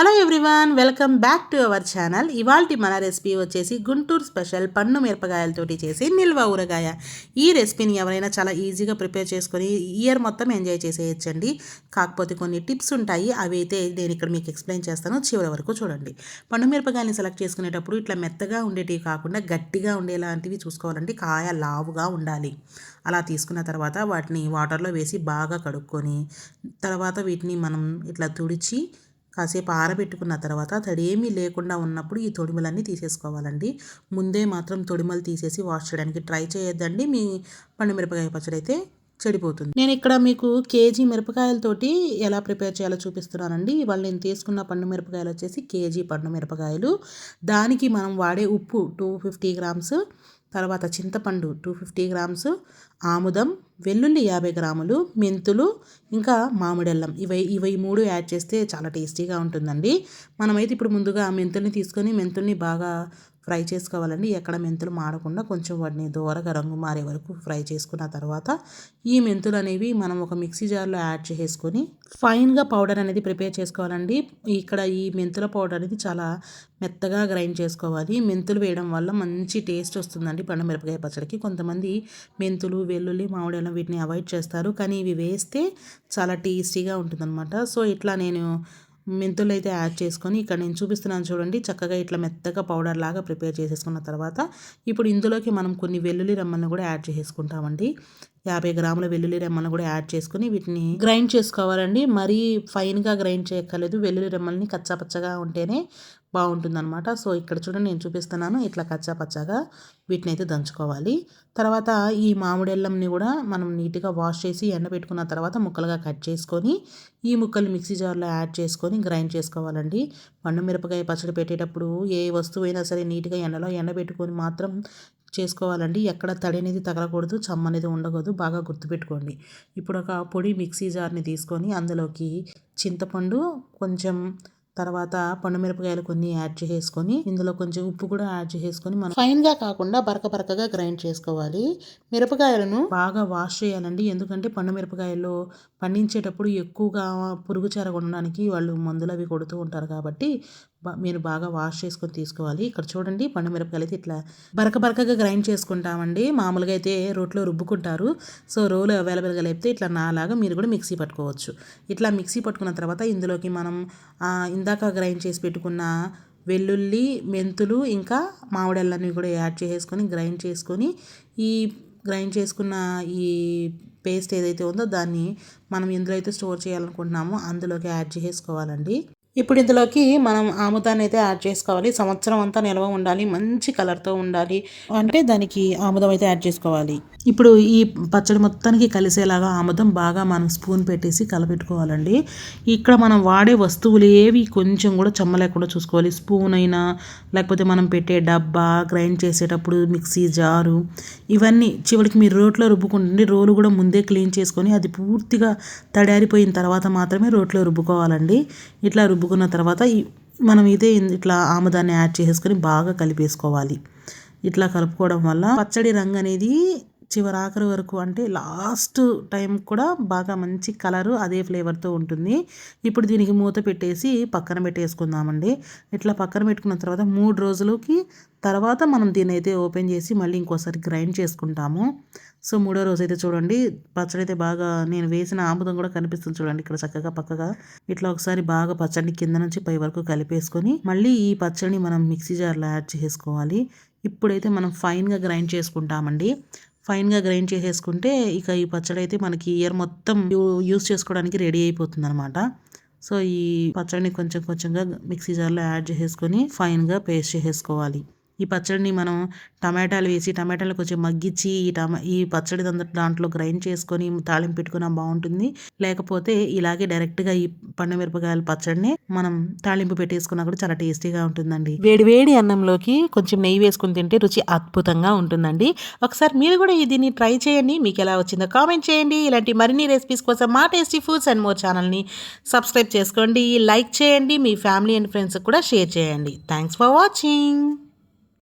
Hello everyone welcome back to our channel ఇవాల్టి మన recipe వచ్చేసి గుంటూరు స్పెషల్ పన్ను మిరపకాయలతోటి చేసి నిల్వ ఊరగాయ. ఈ రెసిపీని ఎవరైనా చాలా ఈజీగా ప్రిపేర్ చేసుకొని ఇయర్ మొత్తం ఎంజాయ్ చేసేయచ్చండి. కాకపోతే కొన్ని టిప్స్ ఉంటాయి అవి అయితే నేను ఇక్కడ మీకు ఎక్స్ప్లెయిన్ చేస్తాను. చివరి వరకు చూడండి. పండు మిరపకాయలని సెలెక్ట్ చేసుకునేటప్పుడు ఇట్లా మెత్తగా ఉండేటివి కాకుండా గట్టిగా ఉండేలాంటివి చూసుకోవాలండి. కాయ లావుగా ఉండాలి. అలా తీసుకున్న తర్వాత వాటిని వాటర్లో వేసి బాగా కడుక్కొని తర్వాత వీటిని మనం ఇట్లా తుడిచి కాసేపు ఆరబెట్టుకున్న తర్వాత తడేమీ లేకుండా ఉన్నప్పుడు ఈ తొడిమలన్నీ తీసేసుకోవాలండి. ముందే మాత్రం తొడిమలు తీసేసి వాష్ చేయడానికి ట్రై చేయొద్దండి. మీ పండు మిరపకాయ పచ్చడి అయితే చెడిపోతుంది. నేను ఇక్కడ మీకు కేజీ మిరపకాయలతోటి ఎలా ప్రిపేర్ చేయాలో చూపిస్తున్నానండి. ఇవాళ నేను తీసుకున్న పండు మిరపకాయలు వచ్చేసి కేజీ పండు మిరపకాయలు. దానికి మనం వాడే ఉప్పు టూ ఫిఫ్టీ గ్రామ్స్ తర్వాత చింతపండు టూ ఫిఫ్టీ గ్రామ్స్ ఆముదం వెల్లుల్లి యాభై గ్రాములు మెంతులు ఇంకా మామిడెల్లం. ఇవి ఇవి మూడు యాడ్ చేస్తే చాలా టేస్టీగా ఉంటుందండి. మనమైతే ఇప్పుడు ముందుగా మెంతుల్ని తీసుకొని మెంతుల్ని బాగా ఫ్రై చేసుకోవాలండి ఎక్కడ మెంతులు మాడకుండా కొంచెం వాటిని దూరగా రంగు మారే వరకు ఫ్రై చేసుకున్న తర్వాత ఈ మెంతులు అనేవి మనం ఒక మిక్సీ జార్లో యాడ్ చేసుకొని ఫైన్గా పౌడర్ అనేది ప్రిపేర్ చేసుకోవాలండి. ఇక్కడ ఈ మెంతుల పౌడర్ అనేది చాలా మెత్తగా గ్రైండ్ చేసుకోవాలి. మెంతులు వేయడం వల్ల మంచి టేస్ట్ వస్తుందండి పండు మిరపకాయ పచ్చడికి. కొంతమంది మెంతులు వెల్లుల్లి మామిడి వీటిని అవాయిడ్ చేస్తారు. కానీ ఇవి వేస్తే చాలా టేస్టీగా ఉంటుందన్నమాట. సో ఇట్లా నేను మెంతులు అయితే యాడ్ చేసుకొని ఇక్కడ నేను చూపిస్తున్నాను చూడండి. చక్కగా ఇట్లా మెత్తగా పౌడర్ లాగా ప్రిపేర్ చేసేసుకున్న తర్వాత ఇప్పుడు ఇందులోకి మనం కొన్ని వెల్లుల్లి రెమ్మలను కూడా యాడ్ చేసుకుంటామండి యాభై గ్రాముల వెల్లుల్లి రెమ్మలను కూడా యాడ్ చేసుకుని వీటిని గ్రైండ్ చేసుకోవాలండి. మరీ ఫైన్గా గ్రైండ్ చేయక్కర్లేదు. వెల్లుల్లి రెమ్మల్ని కచ్చాపచ్చగా ఉంటేనే బాగుంటుందన్నమాట. సో ఇక్కడ చూడండి నేను చూపిస్తున్నాను. ఇట్లా కచ్చా పచ్చగా వీటిని అయితే దంచుకోవాలి. తర్వాత ఈ మామిడెల్లంని కూడా మనం నీట్గా వాష్ చేసి ఎండబెట్టుకున్న తర్వాత ముక్కలుగా కట్ చేసుకొని ఈ ముక్కలు మిక్సీ జార్లో యాడ్ చేసుకొని గ్రైండ్ చేసుకోవాలండి. పండు మిరపకాయ పచ్చడి పెట్టేటప్పుడు ఏ వస్తువైనా సరే నీట్గా ఎండలో ఎండబెట్టుకొని మాత్రం చేసుకోవాలండి. ఎక్కడ తడి అనేది తగలకూడదు చమ్మ అనేది ఉండకూడదు బాగా గుర్తుపెట్టుకోండి. ఇప్పుడు ఒక పొడి మిక్సీ జార్ని తీసుకొని అందులోకి చింతపండు కొంచెం తర్వాత పండుమిరపకాయలు కొన్ని యాడ్ చేసుకొని ఇందులో కొంచెం ఉప్పు కూడా యాడ్ చేసుకొని మనం ఫైన్గా కాకుండా బరక బరకగా గ్రైండ్ చేసుకోవాలి. మిరపకాయలను బాగా వాష్ చేయాలండి. ఎందుకంటే పండు మిరపకాయలు పండించేటప్పుడు ఎక్కువగా పురుగు చెరగొనడానికి వాళ్ళు మందులు అవి కొడుతూ ఉంటారు కాబట్టి మీరు బాగా వాష్ చేసుకొని తీసుకోవాలి. ఇక్కడ చూడండి పండుమిరపకాయలు అయితే ఇట్లా బరక బరకగా గ్రైండ్ చేసుకుంటామండి. మామూలుగా అయితే రోట్లో రుబ్బుకుంటారు. సో రోలు అవైలబుల్గా లేపితే ఇట్లా నాలాగా మీరు కూడా మిక్సీ పట్టుకోవచ్చు. ఇట్లా మిక్సీ పట్టుకున్న తర్వాత ఇందులోకి మనం ఇందాక గ్రైండ్ చేసి పెట్టుకున్న వెల్లుల్లి మెంతులు ఇంకా మామిడల్లన్నీ కూడా యాడ్ చేసుకొని గ్రైండ్ చేసుకొని ఈ గ్రైండ్ చేసుకున్న ఈ పేస్ట్ ఏదైతే ఉందో దాన్ని మనం ఎందులో అయితే స్టోర్ చేయాలనుకుంటున్నామో అందులోకి యాడ్ చేసుకోవాలండి ఇప్పుడు ఇందులోకి మనం ఆముదాన్ని అయితే యాడ్ చేసుకోవాలి. సంవత్సరం అంతా నిల్వ ఉండాలి. మంచి కలర్తో ఉండాలి. అంటే దానికి ఆముదం అయితే యాడ్ చేసుకోవాలి. ఇప్పుడు ఈ పచ్చడి మొత్తానికి కలిసేలాగా ఆముదం బాగా మనం స్పూన్ పెట్టేసి కలపెట్టుకోవాలండి. ఇక్కడ మనం వాడే వస్తువులు ఏవి కొంచెం కూడా చెమ్మ లేకుండా చూసుకోవాలి. స్పూన్ అయినా లేకపోతే మనం పెట్టే డబ్బా గ్రైండ్ చేసేటప్పుడు మిక్సీ జారు ఇవన్నీ చివరికి మీరు రోట్లో రుబ్బుకుంటుంది రోలు కూడా ముందే క్లీన్ చేసుకొని అది పూర్తిగా తడారిపోయిన తర్వాత మాత్రమే రోట్లో రుబ్బుకోవాలండి. ఇట్లా కలుపుకున్న తర్వాత మనం ఇదే ఇట్లా ఆముదాన్ని యాడ్ చేసుకొని బాగా కలిపేసుకోవాలి. ఇట్లా కలుపుకోవడం వల్ల పచ్చడి రంగు అనేది చివరి ఆఖరి వరకు అంటే లాస్ట్ టైం కూడా బాగా మంచి కలరు అదే ఫ్లేవర్తో ఉంటుంది. ఇప్పుడు దీనికి మూత పెట్టేసి పక్కన పెట్టేసుకుందామండి. ఇట్లా పక్కన పెట్టుకున్న తర్వాత మూడు రోజులకి తర్వాత మనం దీన్ని అయితే ఓపెన్ చేసి మళ్ళీ ఇంకోసారి గ్రైండ్ చేసుకుంటాము. సో మూడో రోజు అయితే చూడండి పచ్చడి అయితే బాగా నేను వేసిన ఆముదం కూడా కనిపిస్తుంది చూడండి ఇక్కడ చక్కగా పక్కగా. ఇట్లా ఒకసారి బాగా పచ్చడి కింద నుంచి పై వరకు కలిపేసుకొని మళ్ళీ ఈ పచ్చడిని మనం మిక్సీ జార్లో యాడ్ చేసుకోవాలి. ఇప్పుడైతే మనం ఫైన్గా గ్రైండ్ చేసుకుంటామండి. ఫైన్గా గ్రైండ్ చేసేసుకుంటే ఇక ఈ పచ్చడి అయితే మనకి ఇయర్ మొత్తం యూస్ చేసుకోవడానికి రెడీ అయిపోతుంది అనమాట సో ఈ పచ్చడిని కొంచెం కొంచెంగా మిక్సీ జార్లో యాడ్ చేసేసుకొని ఫైన్గా పేస్ట్ చేసేసుకోవాలి. ఈ పచ్చడిని మనం టమాటాలు వేసి టమాటాలు కొంచెం మగ్గించి ఈ టమా ఈ పచ్చడి దాంట్లో గ్రైండ్ చేసుకొని తాళింపు పెట్టుకున్నా బాగుంటుంది. లేకపోతే ఇలాగే డైరెక్ట్గా ఈ పండు మిరపకాయల పచ్చడిని మనం తాళింపు పెట్టేసుకున్నా కూడా చాలా టేస్టీగా ఉంటుందండి. వేడి వేడి అన్నంలోకి కొంచెం నెయ్యి వేసుకుని తింటే రుచి అద్భుతంగా ఉంటుందండి. ఒకసారి మీరు కూడా దీన్ని ట్రై చేయండి. మీకు ఎలా వచ్చిందో కామెంట్ చేయండి. ఇలాంటి మరిన్ని రెసిపీస్ కోసం మా టేస్టీ ఫుడ్స్ అండ్ మోర్ ఛానల్ని సబ్స్క్రైబ్ చేసుకోండి. లైక్ చేయండి. మీ ఫ్యామిలీ అండ్ ఫ్రెండ్స్కి కూడా షేర్ చేయండి. Thanks for watching.